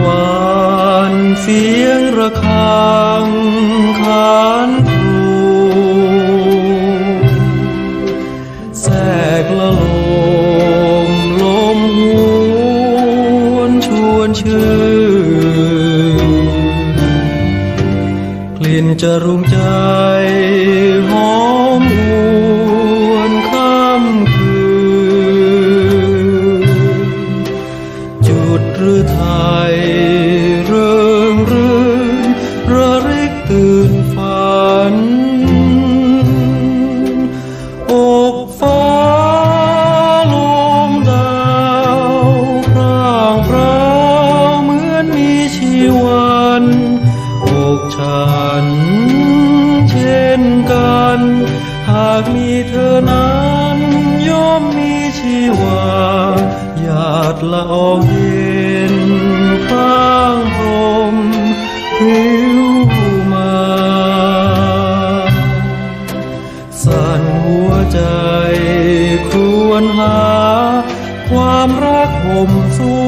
หวานเสียงระฆังขานครูแทกละลมลมหวนชวนชื่นกลิ่นจะรุงใจหอ จุดหรือไทยเริงรื่นระริกตื่นฝันอกฟ้าลมดาวพร่างพราวเหมือนมีชีวันอกฉันเช่นกัน หากมีเธอนั้นย่อมมีชีวาหยาดละออง ควรหา ความรักห่มสู้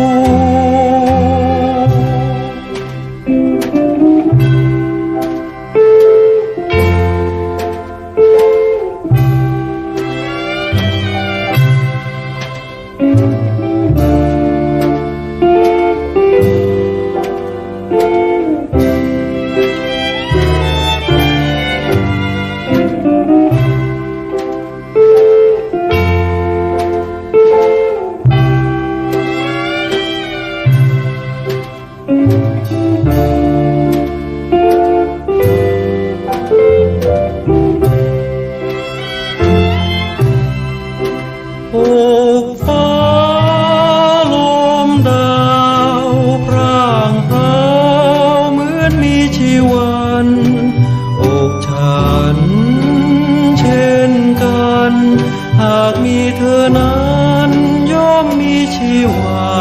วิา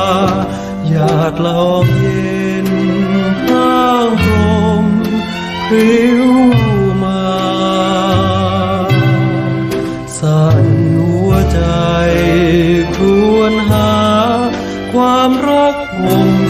หยาดละองเย็นผ้างลมผิวมาสั่นหัวใจครวนหา ความรักห่ม